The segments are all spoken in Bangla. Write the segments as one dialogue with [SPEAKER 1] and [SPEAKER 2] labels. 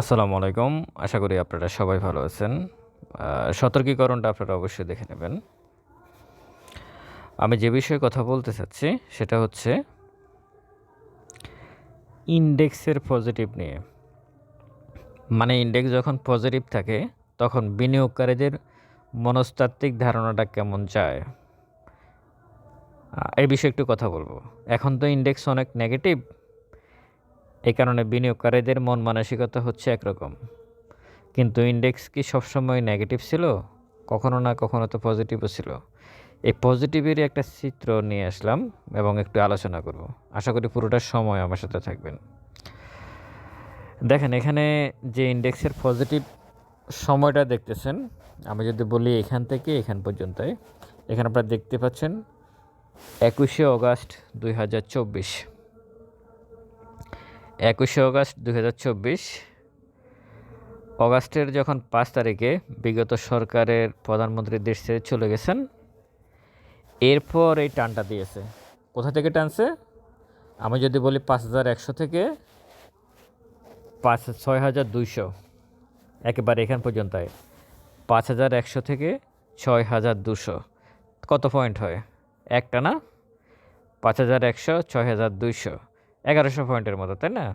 [SPEAKER 1] আসসালামু আলাইকুম। আশা করি আপনারা সবাই ভালো আছেন। সতর্কীকরণটা আপনারা অবশ্যই দেখে নেবেন। আমি যে বিষয়ে কথা বলতে চাচ্ছি, সেটা হচ্ছে ইন্ডেক্সের পজিটিভ নিয়ে। মানে ইন্ডেক্স যখন পজিটিভ থাকে, তখন বিনিয়োগকারীদের মনস্তাত্ত্বিক ধারণাটা কেমন যায়? এই বিষয়ে একটু কথা বলব। এখন তো ইন্ডেক্স অনেক নেগেটিভ এই কারণে বিনিয়োগকারীদের মন মানসিকতা হচ্ছে একরকম। কিন্তু ইন্ডেক্স কি সবসময় নেগেটিভ ছিল? কখনো না কখনো তো পজিটিভও ছিল। এই পজিটিভেরই একটা চিত্র নিয়ে আসলাম এবং একটু আলোচনা করব। আশা করি পুরোটা সময় আমার সাথে থাকবেন। দেখেন, এখানে যে ইন্ডেক্সের পজিটিভ সময়টা দেখতেছেন, আমি যদি বলি এখান থেকে এখান পর্যন্ত এখানে আপনারা দেখতে পাচ্ছেন একুশে অগাস্ট দুই হাজার চব্বিশ। একুশে অগাস্ট দু হাজার চব্বিশ। অগাস্টের যখন পাঁচ তারিখে বিগত সরকারের প্রধানমন্ত্রী দেশ ছেড়ে চলে গেছেন, এরপর এই টানটা দিয়েছে। কোথা থেকে টানছে? আমি যদি বলি পাঁচ হাজার একশো থেকে পাঁচ ছয় হাজার দুইশো একেবারে এখান পর্যন্ত। পাঁচ হাজার একশো থেকে ছয় হাজার দুশো। কত পয়েন্ট হয়? একটা না? পাঁচ হাজার একশো, ছয় হাজার দুইশো। এগারোশো পয়েন্টের মতো, তাই না?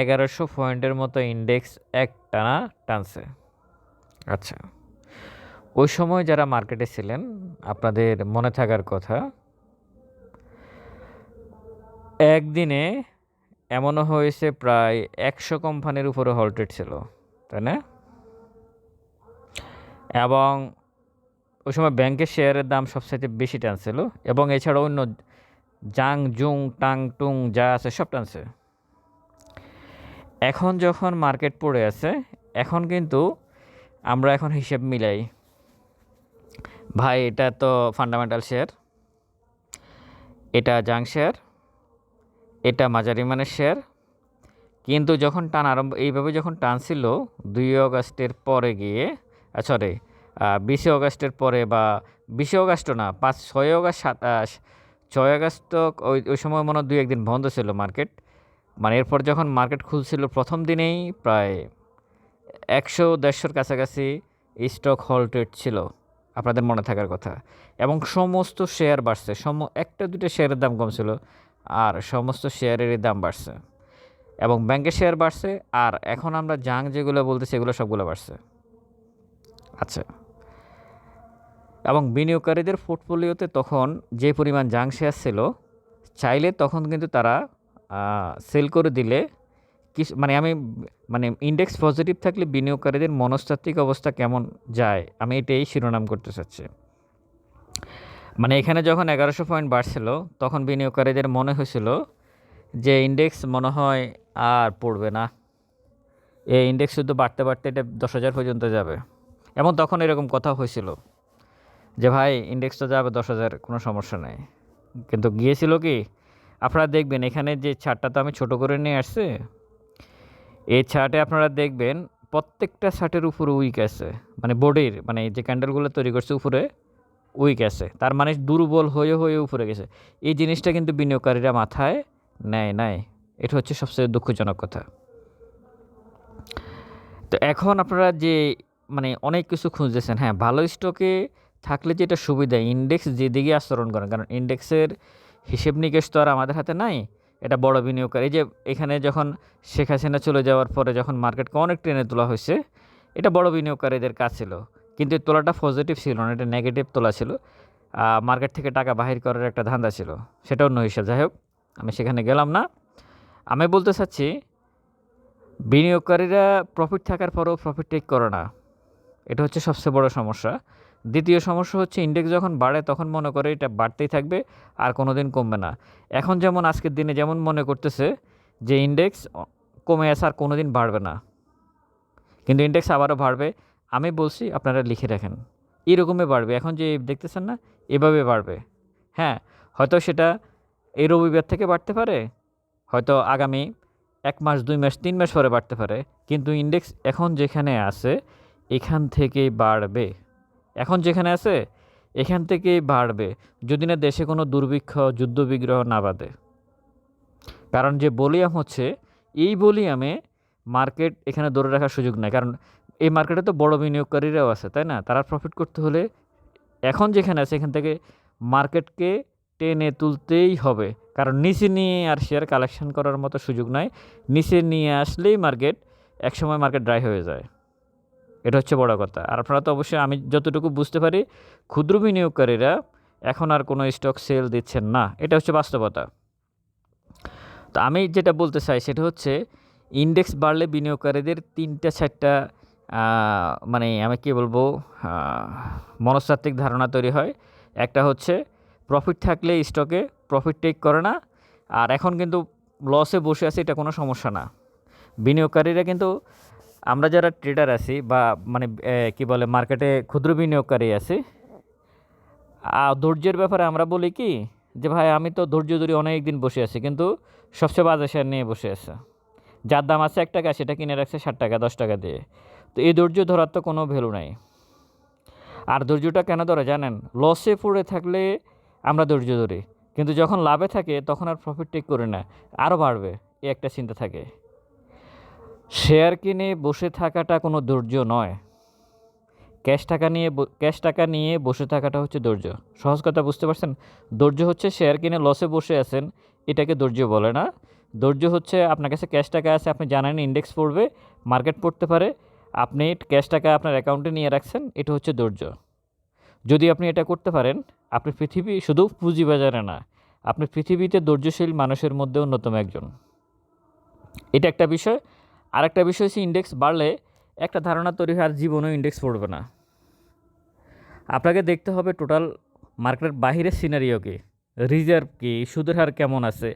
[SPEAKER 1] এগারোশো পয়েন্টের মতো ইন্ডেক্স এক টানা টানছে। আচ্ছা ওই সময় যারা মার্কেটে ছিলেন, আপনাদের মনে থাকার কথা, একদিনে এমনও হয়েছে প্রায় একশো কোম্পানির উপরে হল্টেড ছিল, তাই না? এবং ওই সময় ব্যাংকের শেয়ারের দাম সবচাইতে বেশি টানছিল, এবং এছাড়া অন্য জাং জুং টাং টুং যা আছে সব টানছে। এখন যখন মার্কেট পড়ে আছে এখন কিন্তু আমরা এখন হিসেব মিলাই। ভাই এটা তো ফান্ডামেন্টাল শেয়ার এটা জাং শেয়ার এটা মাঝারি মানের শেয়ার কিন্তু যখন টান আরম্ভ এইভাবে যখন টানছিল দুই অগাস্টের পরে গিয়ে সরি বিশে অগাস্টের পরে বা বিশে অগাস্টও না পাঁচ ছয় অগাস্ট সাত আহ, ছয় আগস্ট তো ওই ওই সময় মনে হয় দুই, একদিন বন্ধ ছিল মার্কেট মানে এরপর যখন মার্কেট খুলছিল প্রথম দিনেই প্রায় একশো দেড়শোর কাছাকাছি স্টক হল্টেড ছিল আপনাদের মনে থাকার কথা। এবং সমস্ত শেয়ার বাড়ছে, সম, একটা দুটো শেয়ারের দাম কম ছিল আর সমস্ত শেয়ারেরই দাম বাড়ছে। এবং ব্যাংকের শেয়ার বাড়ছে আর এখন আমরা জাং যেগুলো বলতেছি সেগুলো সবগুলো বাড়ছে। আচ্ছা। এবং বিনিয়োগকারীদের পোর্টফোলিওতে তখন যে পরিমাণ জাং শেয়ার ছিল, চাইলে তখন কিন্তু তারা সেল করে দিলে মানে আমি মানে ইন্ডেক্স পজিটিভ থাকলে বিনিয়োগকারীদের মনস্তাত্ত্বিক অবস্থা কেমন যায়, আমি এটাই শিরোনাম করতে চাচ্ছি। মানে এখানে যখন এগারোশো পয়েন্ট বাড়ছিল, তখন বিনিয়োগকারীদের মনে হয়েছিল যে ইন্ডেক্স মনে হয় আর পড়বে না। এই ইন্ডেক্স শুধু বাড়তে বাড়তে এটা দশ হাজার পর্যন্ত যাবে। এবং তখন এরকম কথা হয়েছিল। যে ভাই ইন্ডেক্সটা যাবে দশ হাজার, কোনো সমস্যা নেই। কিন্তু গিয়েছিল কি, আপনারা দেখবেন, এখানে যে ছাড়টা তো আমি ছোট করে নিয়ে আসছে, এই ছার্টে আপনারা দেখবেন, প্রত্যেকটা শার্টের উপরে উইক আছে। মানে বডির মানে যে ক্যান্ডেলগুলো তৈরি করছে উপরে উইক আছে। তার মানে দুর্বল হয়ে হয়ে উপরে গেছে। এই জিনিসটা কিন্তু বিনিয়োগকারীরা মাথায় নেয় নাই। এটা হচ্ছে সবচেয়ে দুঃখজনক কথা। তো এখন আপনারা যে মানে অনেক কিছু খুঁজতেছেন হ্যাঁ ভালো স্টকে থাকলে যেটা সুবিধা ইন্ডেক্স যেদিকে আচরণ করে কারণ ইন্ডেক্সের হিসেব নিকেশ তো আর আমাদের হাতে নাই, এটা বড় বিনিয়োগকারী। যে এখানে যখন শেখ হাসিনা চলে যাওয়ার পরে যখন মার্কেটকে অনেক ট্রেনে তোলা হয়েছে, এটা বড় বিনিয়োগকারীদের কাজ ছিল। কিন্তু তোলাটা পজিটিভ ছিল না, এটা নেগেটিভ তোলা ছিল। মার্কেট থেকে টাকা বাহির করার একটা ধান্দা ছিল সেটা অন্য হিসাব। যাই হোক, আমি সেখানে গেলাম না। আমি বলতে চাচ্ছি, বিনিয়োগকারীরা প্রফিট থাকার পরেও প্রফিট টেক করে না। এটা হচ্ছে সবচেয়ে বড় সমস্যা। দ্বিতীয় সমস্যা হচ্ছে ইন্ডেক্স যখন বাড়ে তখন মনে করে এটা বাড়তেই থাকবে আর কোনো দিন কমবে না। এখন যেমন আজকের দিনে যেমন মনে করতেছে যে ইন্ডেক্স কমে আসে আর কোনো দিন বাড়বে না। কিন্তু ইন্ডেক্স আবারও বাড়বে। আমি বলছি আপনারা লিখে রাখেন। এরকমই বাড়বে। এখন যে দেখতেছেন না, এভাবে বাড়বে। হ্যাঁ হয়তো সেটা এই রবিবার থেকে বাড়তে পারে। হয়তো আগামী এক মাস, দুই মাস, তিন মাস পরে বাড়তে পারে। কিন্তু ইন্ডেক্স এখন যেখানে আছে, এখান থেকেই বাড়বে। এখন যেখানে আছে, এখান থেকেই বাড়বে, যদি না দেশে কোনো দুর্ভিক্ষ, যুদ্ধবিগ্রহ না বাঁধে। কারণ যে বলিয়াম হচ্ছে, এই বলিয়ামে মার্কেট এখানে ধরে রাখার সুযোগ নাই। কারণ এই মার্কেটে তো বড় বিনিয়োগকারীরাও আছে, তাই না? তারা প্রফিট করতে হলে এখন যেখানে আছে, এখান থেকে মার্কেটকে টেনে তুলতেই হবে। কারণ নিচে নিয়ে আর শেয়ার কালেকশন করার মতো সুযোগ নাই। নিচে নিয়ে আসলেই মার্কেট, একসময় মার্কেট ড্রাই হয়ে যায়। এটা হচ্ছে বড় কথা। আর আপনারা তো অবশ্যই আমি যতটুকু বুঝতে পারি, ক্ষুদ্র বিনিয়োগকারীরা এখন আর কোনো স্টক সেল দিচ্ছেন না। এটা হচ্ছে বাস্তবতা। তো আমি যেটা বলতে চাই সেটা হচ্ছে ইন্ডেক্স বাড়লে বিনিয়োগকারীদের তিনটা, চারটা মানে আমি কি বলব মনস্তাত্ত্বিক ধারণা তৈরি হয়। একটা হচ্ছে প্রফিট থাকলে স্টকে প্রফিট টেক করে না, আর এখন কিন্তু লসে বসে আছে এটা কোনো সমস্যা না। বিনিয়োগকারীরা কিন্তু আমরা যারা ট্রেডার আছি বা মানে কি বলে মার্কেটে ক্ষুদ্র বিনিয়োগকারী আছি ধৈর্যের ব্যাপারে আমরা বলি কি যে, ভাই, আমি তো ধৈর্য ধরে অনেক দিন বসে আছি, কিন্তু সবচেয়ে বাজে শেয়ার নিয়ে বসে আছে। যার দাম আছে এক টাকা, সেটা কিনে রাখছে ষাট টাকা, দশ টাকা দিয়ে। তো এই ধৈর্য ধরার তো কোনো ভ্যালু নাই। আর ধৈর্যটা কেন ধরে জানেন? লসে পড়ে থাকলে আমরা ধৈর্য ধরি, কিন্তু যখন লাভে থাকে, তখন আর প্রফিট টেক করে না আরও বাড়বে, এই একটা চিন্তা থাকে। শেয়ার কিনে বসে থাকাটা কোনো ধৈর্য নয়। ক্যাশ টাকা নিয়ে ক্যাশ টাকা নিয়ে বসে থাকাটা হচ্ছে ধৈর্য। সহজ কথা বুঝতে পারছেন? ধৈর্য হচ্ছে শেয়ার কিনে লসে বসে আছেন, এটাকে ধৈর্য বলে না। ধৈর্য হচ্ছে আপনার কাছে ক্যাশ টাকা আছে, আপনি জানেন ইন্ডেক্স পড়বে মার্কেট পড়তে পারে, আপনি ক্যাশ টাকা আপনার অ্যাকাউন্টে নিয়ে রাখছেন, এটা হচ্ছে ধৈর্য। যদি আপনি এটা করতে পারেন, আপনি পৃথিবী শুধু পুঁজিবাজারে না, আপনি পৃথিবীতে ধৈর্যশীল মানুষের মধ্যে অন্যতম একজন। এটা একটা বিষয়। আরেকটা বিষয় হচ্ছে ইন্ডেক্স বাড়লে একটা ধারণা তৈরি হয় আর জীবনেও ইন্ডেক্স পড়বে না। আপনাকে দেখতে হবে টোটাল মার্কেটের বাহিরের সিনারিও কি রিজার্ভ কি, সুদের হার কেমন আছে।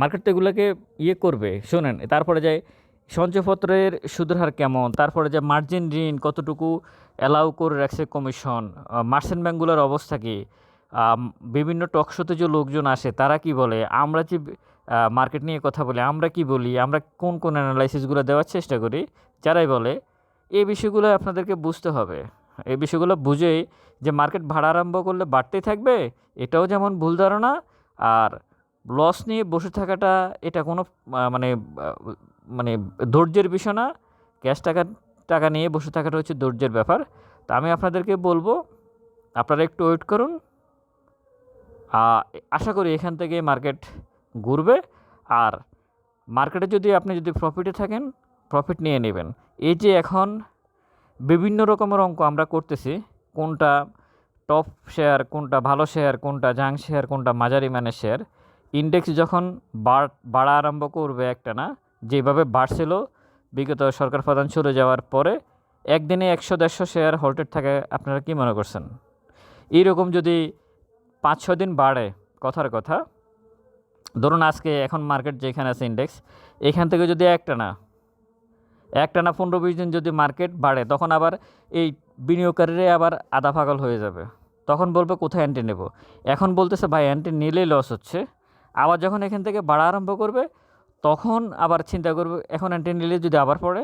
[SPEAKER 1] মার্কেট তো এগুলোকে ইয়ে করবে, শোনেন, তারপরে যায় সঞ্চয়পত্রের সুদের হার কেমন, তারপরে যে মার্জিন ঋণ, কতটুকু অ্যালাউ করে রাখছে কমিশন মার্চেন্ট ব্যাঙ্কগুলোর অবস্থা কি বিভিন্ন টকশোতে যে লোকজন আসে, তারা কি বলে, আমরা যে মার্কেট নিয়ে কথা বলি, আমরা কি বলি, আমরা কোন কোন অ্যানালাইসিসগুলো দেওয়ার চেষ্টা করি, যারাই বলে এই বিষয়গুলো আপনাদেরকে বুঝতে হবে। এই বিষয়গুলো বুঝেই যে মার্কেট ভাড়া আরম্ভ করলে বাড়তেই থাকবে, এটাও যেমন ভুল ধারণা, আর লস নিয়ে বসে থাকাটা এটা কোনো মানে মানে ধৈর্যের বিষয় না। ক্যাশ টাকা টাকা নিয়ে বসে থাকাটা হচ্ছে ধৈর্যের ব্যাপার। তো আমি আপনাদেরকে বলব, আপনারা একটু ওয়েট করুন। আশা করি এখান থেকে মার্কেট ঘুরবে। আর মার্কেটে যদি আপনি যদি প্রফিটে থাকেন প্রফিট নিয়ে নেবেন। এই যে এখন বিভিন্ন রকমের অঙ্ক আমরা করতেছি, কোনটা টপ শেয়ার কোনটা ভালো শেয়ার কোনটা জাং শেয়ার কোনটা মাঝারি মানের শেয়ার ইন্ডেক্স যখন বাড় বাড়া আরম্ভ করবে একটা না, যেভাবে বাড়ছিল, বিগত সরকার প্রধান চলে যাওয়ার পরে একদিনে একশো, দেড়শো শেয়ার হোল্টেড থাকে, আপনারা কি মনে করছেন? এইরকম যদি পাঁচ ছ দিন বাড়ে, কথার কথা ধরুন আজকে এখন মার্কেট যেখানে আছে ইন্ডেক্স এখান থেকে যদি একটা না, একটা পনেরো বিশ দিন যদি মার্কেট বাড়ে, তখন আবার এই বিনিয়োগকারীরা আবার আধা পাগল হয়ে যাবে। তখন বলবে কোথায় অ্যান্টি নেব? এখন বলতেছে, ভাই অ্যান্টি নিলেই লস হচ্ছে। আবার যখন এখান থেকে বাড়া আরম্ভ করবে, তখন আবার চিন্তা করবে, এখন অ্যান্টি নিলে যদি আবার পড়ে?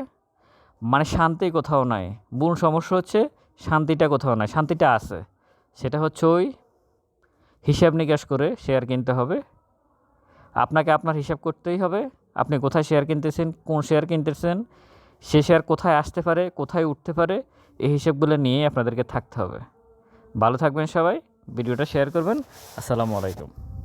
[SPEAKER 1] মানে শান্তি কোথাও নাই। মূল সমস্যা হচ্ছে, শান্তিটা কোথাও নাই, শান্তিটা আছে। সেটা হচ্ছে ওই হিসাব নিকাশ করে শেয়ার কিনতে হবে। আপনাকে আপনার হিসাব করতেই হবে। আপনি কোথায় শেয়ার কিনতেছেন, কোন শেয়ার কিনতেছেন, সে শেয়ার কোথায় আসতে পারে, কোথায় উঠতে পারে, এই হিসাবগুলো নিয়েই আপনাদেরকে থাকতে হবে। ভালো থাকবেন সবাই, ভিডিওটা শেয়ার করবেন। আসসালামু আলাইকুম।